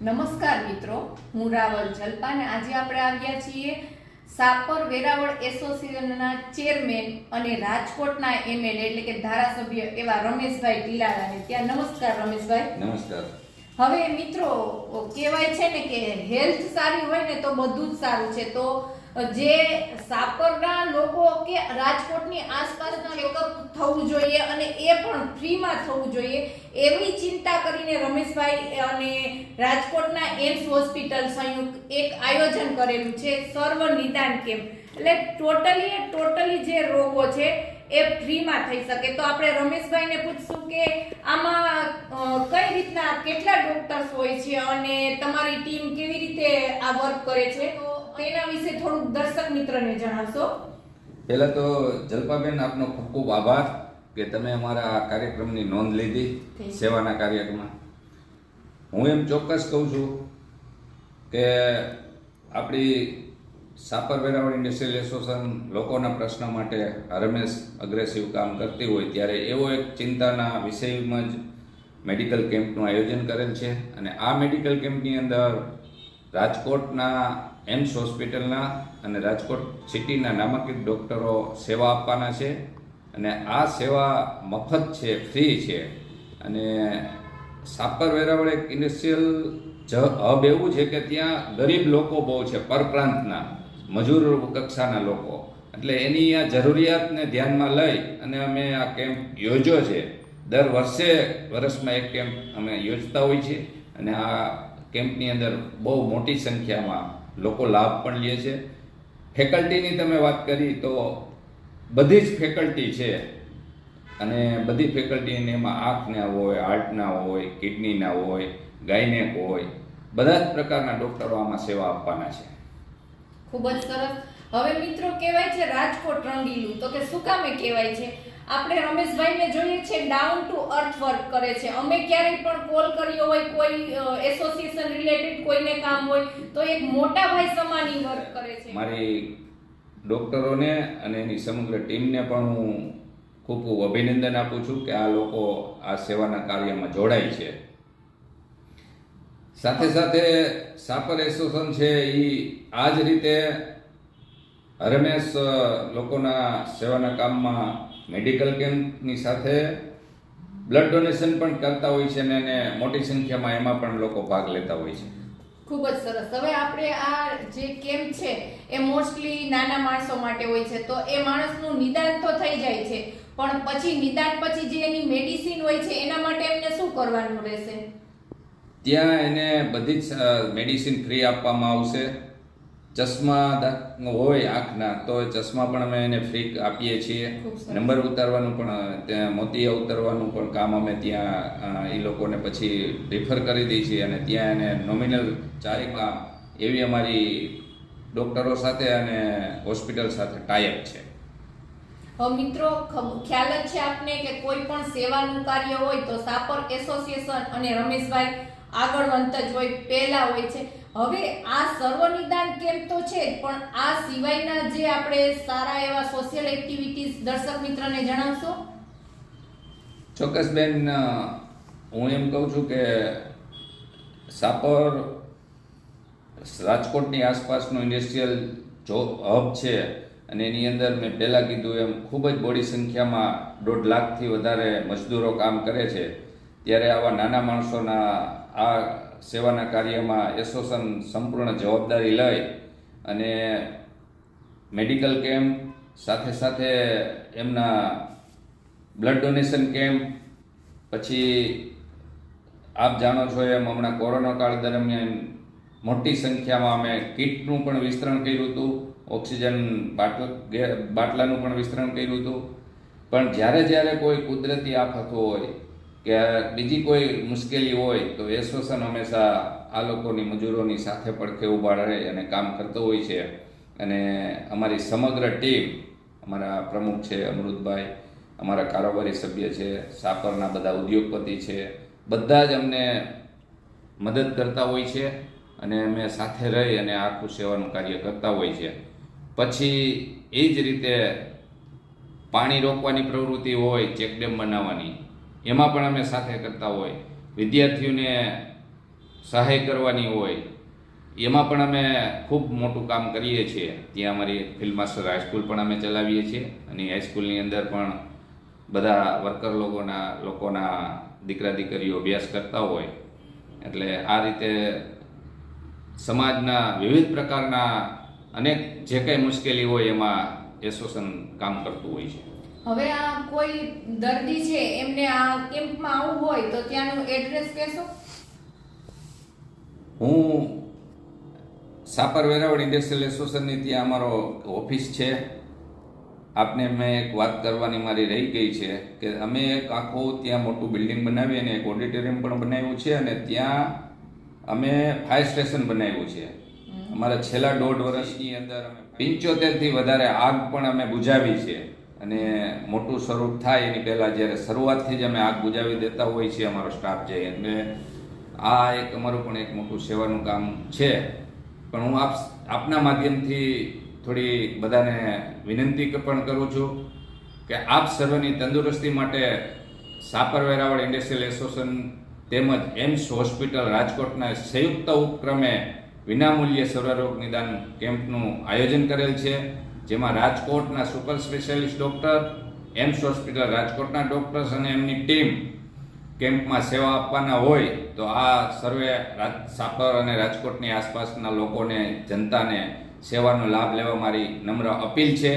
નમસ્કાર મિત્રો હું રાવલ જલપા અને આજે આપણે આવ્યા છીએ સાપર વેરાવળ એસોસિએશનના ચેરમેન અને રાજકોટના એમએલએ એટલે કે ધારાસભ્ય એવા રમેશભાઈ ટીલારાને ત્યાં નમસ્કાર રમેશભાઈ. નમસ્કાર. હવે મિત્રો કહેવાય છે ને કે હેલ્થ સારી હોય ને તો બધું જ સારું છે. તો જે સાપરના લોકો કે રાજકોટની આસપાસના ચેકઅપ થવું જોઈએ અને એ પણ ફ્રીમાં થવું જોઈએ એવી ચિંતા કરીને રમેશભાઈ અને રાજકોટના એમ્સ હોસ્પિટલ સંયુક્ત એક આયોજન કરેલું છે સર્વ નિદાન કેમ્પ. એટલે ટોટલી ટોટલી જે રોગો છે એ ફ્રીમાં થઈ શકે. તો આપણે રમેશભાઈને પૂછશું કે આમાં કઈ રીતના કેટલા ડોક્ટર્સ હોય છે અને તમારી ટીમ કેવી રીતે આ વર્ક કરે છે? તો તેના વિશે થોડુંક દર્શક મિત્રને જણાવશો. પહેલાં તો જલ્પાબેન આપનો ખૂબ ખૂબ આભાર કે તમે અમારા આ કાર્યક્રમની નોંધ લીધી સેવાના કાર્યક્રમમાં. હું એમ ચોક્કસ કહું છું કે આપણી સાપર વેરાવળ ઇન્ડસ્ટ્રીયલ એસોસિએશન લોકોના પ્રશ્ન માટે હરમેશ અગ્રેસિવ કામ કરતી હોય ત્યારે એવો એક ચિંતાના વિષયમાં જ મેડિકલ કેમ્પનું આયોજન કરેલ છે. અને આ મેડિકલ કેમ્પની અંદર રાજકોટના એમ્સ હોસ્પિટલના અને રાજકોટ સિટીના નામાંકિત ડૉક્ટરો સેવા આપવાના છે. અને આ સેવા મફત છે, ફ્રી છે. અને સાપર વેરાવળ એક ઇન્ડસ્ટ્રીયલ જ હબ એવું છે કે ત્યાં ગરીબ લોકો બહુ છે, પરપ્રાંતના, મજૂર કક્ષાના લોકો. એટલે એની આ જરૂરિયાતને ધ્યાનમાં લઈ અને અમે આ કેમ્પ યોજ્યો છે. દર વર્ષે વર્ષમાં એક કેમ્પ અમે યોજતા હોઈએ છીએ. અને આ કેમ્પની અંદર બહુ મોટી સંખ્યામાં લોકો લાભ પણ લે છે. ફેકલ્ટીની તમે વાત કરી તો બધી જ ફેકલ્ટી છે. અને બધી ફેકલ્ટી એમાં આંખના હોય હાર્ટના હોય કિડનીના હોય, ગાયનેક હોય, બધા જ પ્રકારના ડૉક્ટરો આમાં સેવા આપવાના છે. ખૂબ જ સરસ. હવે મિત્રો કહેવાય છે રાજકોટ રંગીલું. તો કે શું કામે કહેવાય છે? આપણે રમેશભાઈને જોઈએ છે ડાઉન ટુ અર્થ વર્ક કરે છે. અમે ક્યારેય પણ કોલ કર્યો હોય, કોઈ એસોસિએશન રિલેટેડ કોઈને કામ હોય, તો એક મોટા ભાઈ સમાની વર્ક કરે છે. મારી ડોક્ટરોને અને એની સમગ્ર ટીમને પણ હું ખૂબ ખૂબ અભિનંદન આપું છું કે આ લોકો આ સેવાના કાર્યમાં જોડાય છે. સાથે સાથે સાપર એસોસિએશન છે એ આ જ રીતે હરમેશ લોકોના સેવાના કામમાં મેડિકલ કેમ્પની સાથે બ્લડ ડોનેશન પણ કરતા હોય છે અને એને મોટી સંખ્યામાં એમાં પણ લોકો ભાગ લેતા હોય છે. ખૂબ જ સરસ. હવે આપણે આ જે કેમ્પ છે એ મોસ્ટલી નાના માણસો માટે હોય છે. તો એ માણસનું નિદાન તો થઈ જાય છે. પણ પછી નિદાન પછી જે એની મેડિસિન હોય છે એના માટે એમને શું કરવાનું રહેશે? ત્યાં એને બધી જ મેડિસિન ફ્રી આપવામાં આવશે. ચશ્મા હોય આંખના તો ચશ્મા પણ અમે એને ફ્રી આપીએ છીએ. નંબર ઉતારવાનું પણ ત્યાં મોતિયા ઉતારવાનું પણ કામ અમે ત્યાં એ લોકોને પછી રિફર કરી દઈએ છીએ અને ત્યાં એને નોમિનલ ચારેક એવી અમારી ડૉક્ટરો સાથે અને હોસ્પિટલ સાથે ટાઈઅપ છે. મિત્રો ખ્યાલ જ છે આપને કે કોઈ પણ સેવાનું કાર્ય હોય તો સાપર એસોસિએશન અને રમેશભાઈ આગળ વંત જ હોય પહેલા હોય છે. હવે આ સર્વ નિદાન કેમ્પ તો છે પણ આ સિવાયના જે આપણે સારા એવા સોશિયલ એક્ટિવિટીઝ દર્શક મિત્રને જણાવશો? ચોક્કસ બેન હું એમ કહું છું કે સાપર રાજકોટની આસપાસનું ઇન્ડસ્ટ્રીયલ જો હબ છે અને એની અંદર મેં પહેલાં કીધું એમ ખૂબ જ બોડી સંખ્યામાં દોઢ લાખથી વધારે મજદૂરો કામ કરે છે. ત્યારે આવા નાના માણસોના આ સેવાના કાર્યમાં એસોસિએશન સંપૂર્ણ જવાબદારી લઈ અને મેડિકલ કેમ્પ, સાથે સાથે એમના બ્લડ ડોનેશન કેમ્પ, પછી આપ જાણો છો એમ હમણાં કોરોના કાળ દરમિયાન મોટી સંખ્યામાં અમે કીટનું પણ વિસ્તરણ કર્યું હતું, ઓક્સિજન બાટલ બાટલાનું પણ વિસ્તરણ કર્યું હતું. પણ જ્યારે જ્યારે કોઈ કુદરતી આફત હોય કે બીજી કોઈ મુશ્કેલી હોય તો એસોસિએશન હંમેશા આ લોકોની મજૂરોની સાથે પડખે ઊભા રહે અને કામ કરતો હોય છે. અને અમારી સમગ્ર ટીમ, અમારા પ્રમુખ છે અમૃતભાઈ, અમારા કારોબારી સભ્ય છે, સાપરના બધા ઉદ્યોગપતિ છે, બધા જ અમને મદદ કરતા હોય છે અને અમે સાથે રહી અને આખું સેવાનું કાર્ય કરતા હોય છે. પછી એ જ રીતે પાણી રોકવાની પ્રવૃત્તિ હોય, ચેકડેમ બનાવવાની એમાં પણ અમે સાથે કરતા હોય, વિદ્યાર્થીઓને સહાય કરવાની હોય, એમાં પણ અમે ખૂબ મોટું કામ કરીએ છીએ. ત્યાં અમારી ફિલ્ડ માસ્ટર હાઈસ્કૂલ પણ અમે ચલાવીએ છીએ અને હાઈસ્કૂલની અંદર પણ બધા વર્કર લોકોના લોકોના દીકરા દીકરીઓ અભ્યાસ કરતા હોય. એટલે આ રીતે સમાજના વિવિધ પ્રકારના અનેક જે કંઈ મુશ્કેલી હોય એમાં એસોસન કામ કરતું હોય છે. હવે આ કોઈ દર્દી છે એમને આ કેમ્પમાં આવવું હોય તો ત્યાંનું એડ્રેસ કહેશો? હું સાપર વેરાવળ ઇન્ડસ્ટ્રીયલ એસોસિએશનની ત્યાં અમારો ઓફિસ છે. આપને મેં એક વાત કરવાની મારી રહી ગઈ છે કે અમે એક આખું ત્યાં મોટું બિલ્ડિંગ બનાવી અને એક ઓડિટોરિયમ પણ બનાવ્યું છે અને ત્યાં અમે ફાયર સ્ટેશન બનાવ્યું છે. અમારા છેલ્લા દોઢ વર્ષની અંદર અમે પંચોતેરથી વધારે આગ પણ અમે બુઝાવી છે. અને મોટું સ્વરૂપ થાય એની પહેલાં જ્યારે શરૂઆતથી જ અમે આગ બુજાવી દેતા હોય છે અમારો સ્ટાફ છે એટલે આ એક અમારું પણ એક મોટું સેવાનું કામ છે. પણ હું આપ, આપના માધ્યમથી થોડી બધાને વિનંતી પણ કરું છું કે આપ સર્વની તંદુરસ્તી માટે સાપર વેરાવળ ઇન્ડસ્ટ્રીયલ એસોસિએશન તેમજ એમ્સ હોસ્પિટલ રાજકોટના સંયુક્ત ઉપક્રમે વિનામૂલ્યે સર્વરોગ નિદાન કેમ્પનું આયોજન કરેલ છે. જેમાં રાજકોટના super specialist doctor, AIIMS hospital રાજકોટના ડૉક્ટર્સ અને એમની ટીમ કેમ્પમાં સેવા આપવાના હોય તો આ સર્વે સાપર અને રાજકોટની આસપાસના લોકોને, જનતાને સેવાનો લાભ લેવા મારી નમ્ર અપીલ છે.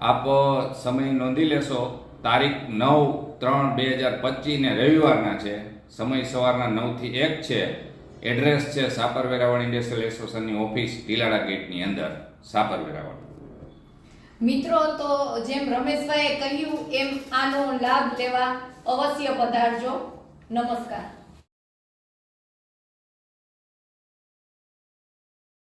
આપ સમય નોંધી લેશો, તારીખ નવ ત્રણ બે હજાર પચીસને રવિવારના છે. સમય સવારના નવથી એક છે. એડ્રેસ છે સાપર વેરાવળ ઇન્ડસ્ટ્રીયલ એસોસિએશનની ઓફિસ ટીલાડા ગેટની અંદર સાપર વેરાવળ મિત્રો તો જેમ રમેશભાઈએ કહ્યું એમ આનો લાભ લેવા અવશ્ય પધારજો. નમસ્કાર.